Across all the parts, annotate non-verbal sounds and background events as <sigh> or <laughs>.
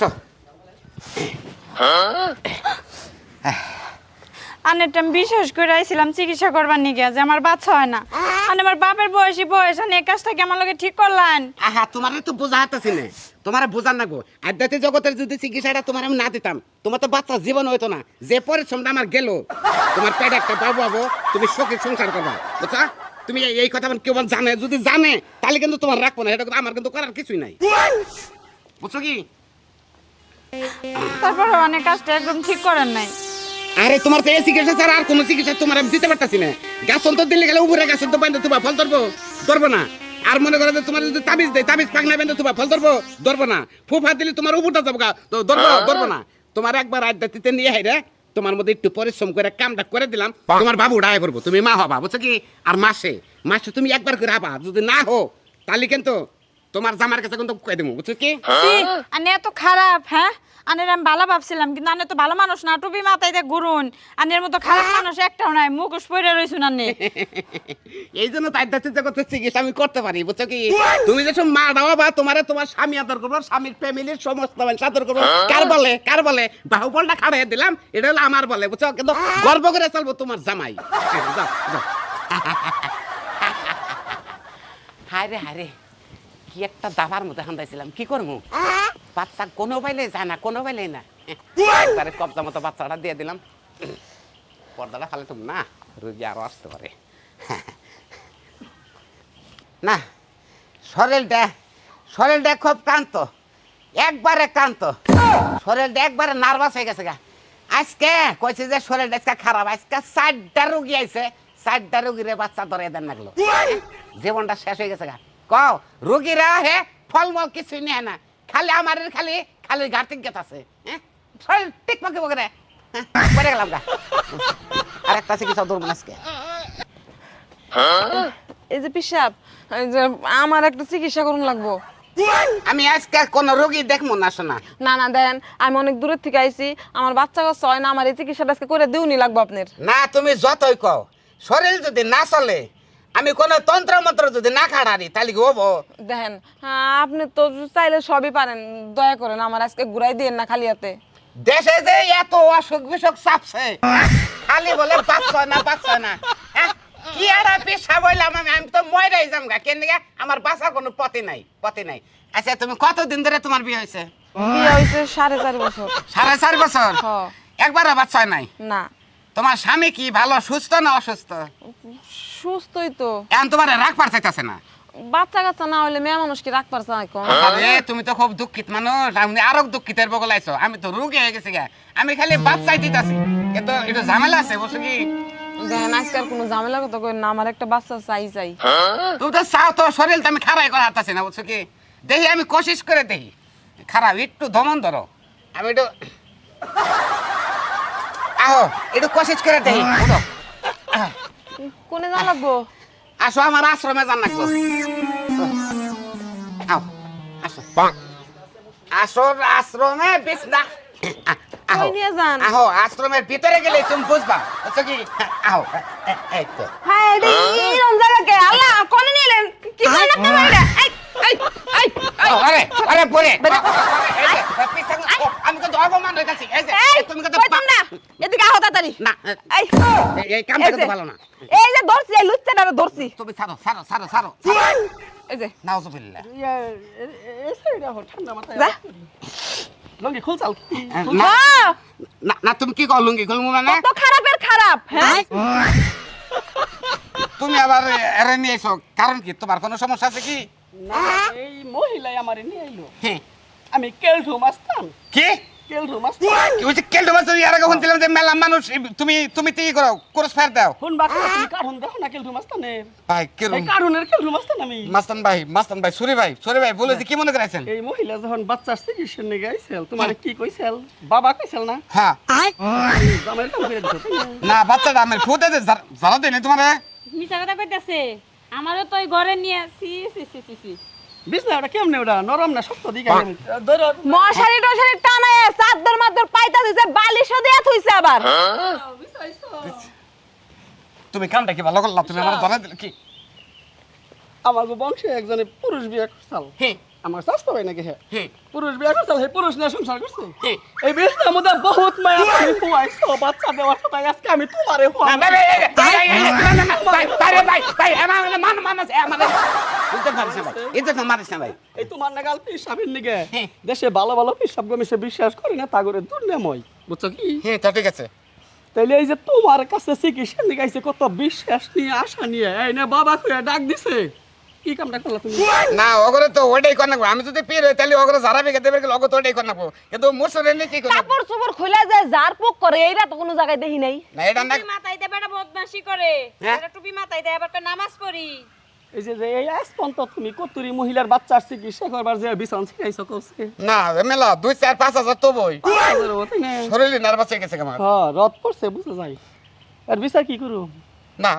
আসো। আনেরটা আমি বিশ্বাস করে আইছিলাম চিকিৎসা করবার নিগে যে আমার বাচ্চা হয় না। মানে আমার বাপের বয়সী বয়স আনে এই কাজটা আমার লগে ঠিক করলেন? আহা তোমার তো বোঝা হাতাছি না তোমার বোঝার না গো আধ্যাত্মিক জগতের যদি চিকিৎসাটা তোমার আমি না দিতাম তোমার তো বাচ্চা জীবন হইতো না। যে পরিশ্রমটা আমার গেল তোমার পেটে একটা বাবু হব তুমি সুখের সংসার করবা। বুঝছা? তুমি এই- কথা কেউ জানে? যদি জানে তাহলে কিন্তু তোমার রাখব না। এটা আমার কিন্তু করার কিছুই নাই। বুঝছ কি? তারপরে অনেক কাজটা একদম ঠিক করেন নাই। আরে তোমার তো এই চিকিৎসা ছাড়া আর কোনো চিকিৎসা তোমার আমি দিতে পারতাছি না। গাছ তো দিলে গেলে উপরে গাছ তো বাইন্দে তোমার ফল ধরবো ধরবো না। আর মনে করো যে তোমার যদি তাবিজ দেয় তাবিজ পাকনা বেঁধে তোমার ফল ধরবো ধরবো না। ফুফা দিলে তোমার উপরটা যাব গা, তো ধরবো ধরবো না। তোমার একবার আড্ডাতিতে নিয়ে হাইরে তোমার মধ্যে একটু পরিশ্রম করে কামটা করে দিলাম। তোমার বাবু ডায় করব তুমি মা হবা বুঝছ কি? আর মাসে মাসে তুমি একবার করে হবা যদি না হো তাহলে কিন্তু তোমার জামার কাছে কিন্তু কয়ে দেবো বুঝছ কি? আনে এত খারাপ হ্যাঁ? আনের আমি ভালো ভাবছিলাম কিন্তু আনে তো ভালো মানুষ না টুপি মাথায় দিয়ে ঘুরুন। আনের মতো খারাপ মানুষ একটাও নাই মুখোশ পরে রয়েছুন আনে। <laughs> এই জন্য তাই দাচ্ছে জগতের চিকিৎসা আমি করতে পারি বুঝছ কি? তুমি যেসব মা দাও বা তোমার তোমার স্বামী আদর করব স্বামীর ফ্যামিলির সমস্ত মানুষ আদর করব কার বলে কার বলে? বাহুবলটা খাড়াই দিলাম এটা হলো আমার বলে বুঝছ? কিন্তু গর্ব করে চলবো তোমার জামাই। যাও, যাও। <laughs> হায় রে হায় রে। কি একটা দাবার মধ্যে হান্দাইছিলাম কি করব? বাচ্চা কোনো বাইলে যায় না কোনো বাইলে না। একবারে কবজা মতো বাচ্চাটা দিয়ে দিলাম। পর্দাটা খালে তুমি না, রুগী আরও আসতে পারে। না, শরীরটা শরীরটা খুব ক্লান্ত। একবারে ক্লান্ত। শরীরটা একবারে নার্ভাস হয়ে গেছে গা। আজকে কইছে যে শরীরটা আজকে খারাপ, আজকে চারটা রুগী আইছে। চারটা রুগীরে বাচ্চা ধরে দেন লাগল জীবনটা শেষ হয়ে গেছে গা। কও রুগীরা হে ফলমল কিছুই নেয় না। খালি আমার খালি খালি ঘাটতি গেত আছে হ্যাঁ? শরীর টিক পাকে বকে পড়ে গেলাম গা। আর একটা চিকিৎসা ধরবো না আজকে এই যে পিসাব আমার একটা চিকিৎসা করুন লাগবো। আমি আজকে কোন রোগী দেখব না শোনা। না না দেন আমি অনেক দূরের থেকে আইছি আমার বাচ্চা কাচ্চা হয় না আমার এই চিকিৎসাটা আজকে করে দিউনি লাগবো আপনার। না তুমি যতই কও শরীর যদি না চলে আমি কোন তন্ত্র মন্ত্র যদি না খাড়ারি তাহলে কি হব? দেখেন হ্যাঁ, আপনি তো চাইলে সবই পারেন। দয়া করেন আমার আজকে ঘুরাই দিয়েন না খালি হাতে। দেশে যে এত অসুখ বিসুখ চাপছে খালি বলে বাচ্চা না বাচ্চা না। হ্যাঁ? কি আর পেশা বললাম আমি? আমি তো ময়রাই যাম গা। কেন গা আমার বাঁচার কোনো পথে নাই পথে নাই। আচ্ছা তুমি কতদিন ধরে তোমার বিয়ে হয়েছে? বিয়ে হয়েছে সাড়ে চার বছর। সাড়ে চার বছর? হ। একবারও বাচ্চা নাই? না। তোমার স্বামী কি ভালো সুস্থ না অসুস্থ? সুস্থই তো। এখন তোমার রাগ পারচাইতেছে না? বাচ্চা কাচ্চা না হলে মেয়ে মানুষ কি রাখ পারছে না কোন আরে তুমি তো খুব দুঃখিত মানুষ আমি আরও দুঃখিতের বগল আইছো। আমি তো রুগী হয়ে গেছি গা। আমি খালি বাচ্চাই দিতেছি কিন্তু এটা ঝামেলা আছে বুঝছ কি? দেখেন আজকাল কোনো ঝামেলা কথা কই না আমার একটা বাচ্চা চাই চাই। তুমি তো চাও তো শরীর তো আমি খারাই করে না বুঝছ কি? দেখি আমি কোশিশ করে দেখি খারাপ একটু দমন ধরো। আমি একটু আহো একটু কোশিশ করে দেখি উঠো। কোনে যা লাগবো? আসো আমার আশ্রমে যান লাগবো। আও আসো। আসো আশ্রমে বিছনা আহো কই নিয়ে যান? আহো আশ্রমের ভিতরে গেলে তুমি বুঝবা। বুঝছ কি? আহো এই তো। হ্যাঁ এটা এই রমজানকে আল্লাহ কোনে নিলেন? কি করে না এই এই এই আও, আরে আরে পরে এই আমি কিন্তু অপমান হয়ে গেছি। এই যে এই তুমি কিন্তু কইতাম না না এই এই- ভালো না। এই যে ধরছি এই লুচ্চাটা ধরছি। তুমি ছাড়ো ছাড়ো ছাড়ো ছাড়ো এই যে। নাউজুবিল্লাহ যা। লঙ্গি খুলছাল না হ্যাঁ, না না। তুমি কি লুঙ্গি খুলবো মানে? কত খারাপের খারাপ হ্যাঁ? তুমি আবার এরে নিয়ে এসো। কারণ কি তোমার কোনো সমস্যা আছে কি? না এই মহিলাই আমারে নিয়ে আইলো। হ্যাঁ। আমি কেলঠু মাস্তান। কি? কি হচ্ছে কেলটো মাছ এর আগে শুনছিলাম যে মেলা মানুষ তুমি তুমি কি করো ক্রস ফায়ার দাও। ফোন বাকি তুমি কার্টুন দেখো না কেলঠু মাস্তানের ভাই এই কিরম কার্টুনের কেলঠু মাস্তান আমি? মাস্তান ভাই মাস্তান ভাই সরি ভাই সরি ভাই বলেছি কি মনে এই মহিলা যখন গাইছিল তোমার কি কইছিল? বাবা কইছিল না? হ্যাঁ। না? বাচ্চাটা ফুটে দে যারা দেনি তোমার। মিছা কথা কইতাছে। আমারও তো ঘরে নিয়ে সি সি সি সি সি। বিছনা ওটা কেমনে ওটা? নরম না শক্ত? দিকে ধরো। মশারি টশারি টানায় চাদর মাদর পাইতা দিছে বালিশও দিয়া থইছে আবার। তুমি কামটা কি ভালো করলা? তুমি আমার ধরা দিলে কি? আমার বংশে একজনে পুরুষ বিয়ে করছাল হ্যাঁ আমার সাস হয় নাকি হ্যাঁ পুরুষ বিয়া করছে হে পুরুষ না সংসার করছে এই বিয়েতে আমাদের বহুত মায়া আমি পুয়াইছো বাচ্চা দেওয়ার কথা আজকে আমি তোমারে দেশে ভালো ভালো পিসাব বিশ্বাস করি না তাগরে মই বুঝছ কি হ্যাঁ তা ঠিক আছে তাইলে এই যে তোমার কাছে চিকিৎসা নিয়ে কত বিশ্বাস নিয়ে আশা নিয়ে এই না বাবা ডাক দিছে কি কামটা করলা তুমি না ওগরে তো ওটাই কর নাকবো আমি যদি তাহলে ওগরে যারা বিকে দেবে তো ওটাই কর নাকবো কিন্তু কি করব কাপড় চোপড় খুলে যায় যার পোক করে এইটা তো কোনো জায়গায় দেখি নাই না এটা না মাথায় দেয় বেটা বদমাশি করে হ্যাঁ? এটা টুপি মাথায় দেয় আবার নামাজ পড়ি এই যে এই আজপন্ত তুমি কতুরি মহিলার বাচ্চার চিকিৎসা করবার যে বিছান ছিড়াইছো কৌছে না মেলা দুই চার পাঁচ হাজার তো বই শরীরে নার্ভাস হয়ে গেছে আমার হ্যাঁ রদ পড়ছে বুঝা যায় আর বিচার কি করু না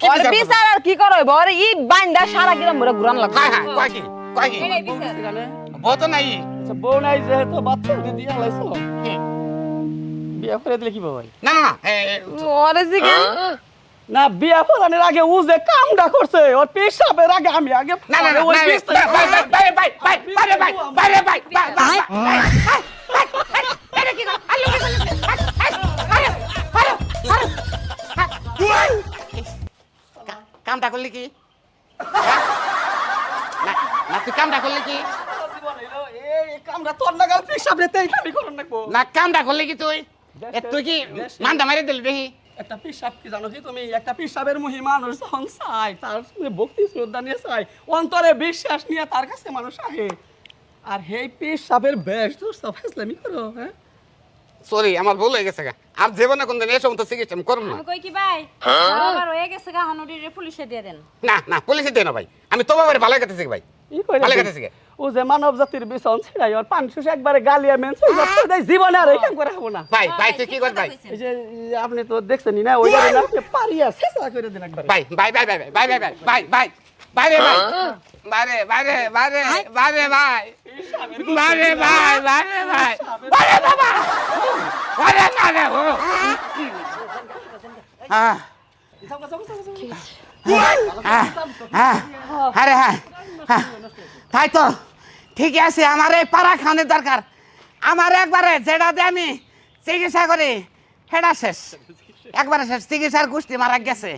কি বিচার আর কি করো ওর ইট বাইন্ডা সারা গ্রাম ভরে ঘুরান লাগবে হ্যাঁ হ্যাঁ কয় কি কয় কি এটাই বিচার জানে বউ তো নাই আচ্ছা বউ নাই যেহেতু বাচ্চা উঠে দিয়ে লাইছো হুম। করে দিলে কি ভাই না না না এ, এ, ওরে জিগান না বিয়ে করানোর আগে ও যে কামটা করছে ওর পেশাবের আগে আমি আগে না না না ওই ভাই, ভাই, ভাই, কি? কামটা করলি কি? হ্যাঁ? না তুই কামটা করলি কি? না কামটা করলি কি তুই? তুই কি মারি দিলি দেখি। একটা পিসাব কি জানো কি তুমি? একটা পিসাবের মহি মানুষ যখন চাই তার ভক্তি শ্রদ্ধা নিয়ে অন্তরে বিশ্বাস নিয়ে তার কাছে মানুষ আহে আর সেই পিসাবের বেশ সব করো হ্যাঁ? সরি আমার ভুল হয়ে গেছে গা। আর জীবনে কোনদিন এই সমস্ত চিকিৎসা আমি করব না আমি কই কি ভাই আবার হয়ে গেছে গা হনুরিরে পুলিশে দিয়ে দেন না না পুলিশে দেয় না ভাই আমি তোমার বাড়ি ভালো কাছে ভাই ই কইরা ভালো দিন। কথা শিখে। ও যে মানব জাতির বিছন ছিড়াই আর পান শেষ একবারে গালিয়া মেনছে জীবনে আর এই কাম করে হব না ভাই ভাই তুই কি কর ভাই এই যে আপনি তো দেখছেনই না ওই বারে না পারিয়া শেষা করে দিন একবারে ভাই ভাই ভাই ভাই ভাই ভাই ভাই ভাই ভাই ভাই রে ভাই বাইরে বাইরে বাইরে বাইরে ভাই বাইরে ভাই বাইরে ভাই বাইরে বাবা। বাইরে না রে ও। আহ, আহ, আরে হ্যাঁ। হ্যাঁ, তাই তো। ঠিকই আছে আমার এই পাড়া খাওয়ানোর দরকার। আমার একবারে যেটা দিয়ে আমি চিকিৎসা করি সেটা শেষ। একবারে শেষ। চিকিৎসার গোষ্ঠী মারা গেছে।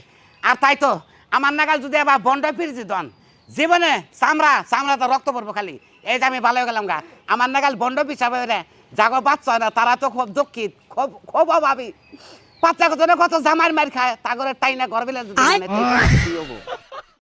আর তাই তো আমার নাগাল যদি আবার বন্ড ফিরছি দন জীবনে চামড়া চামড়া তো রক্ত পড়ব খালি। এই যে আমি ভালো হয়ে গেলাম গা। আমার নাগাল বন্ড পিছাবে রে জাগো বাচ্চা না তারা তো খুব দুঃখিত খুব খুব অভাবী। বাচ্চা কত জামার মার খায় তাগরে টাইনা ঘর বিলে?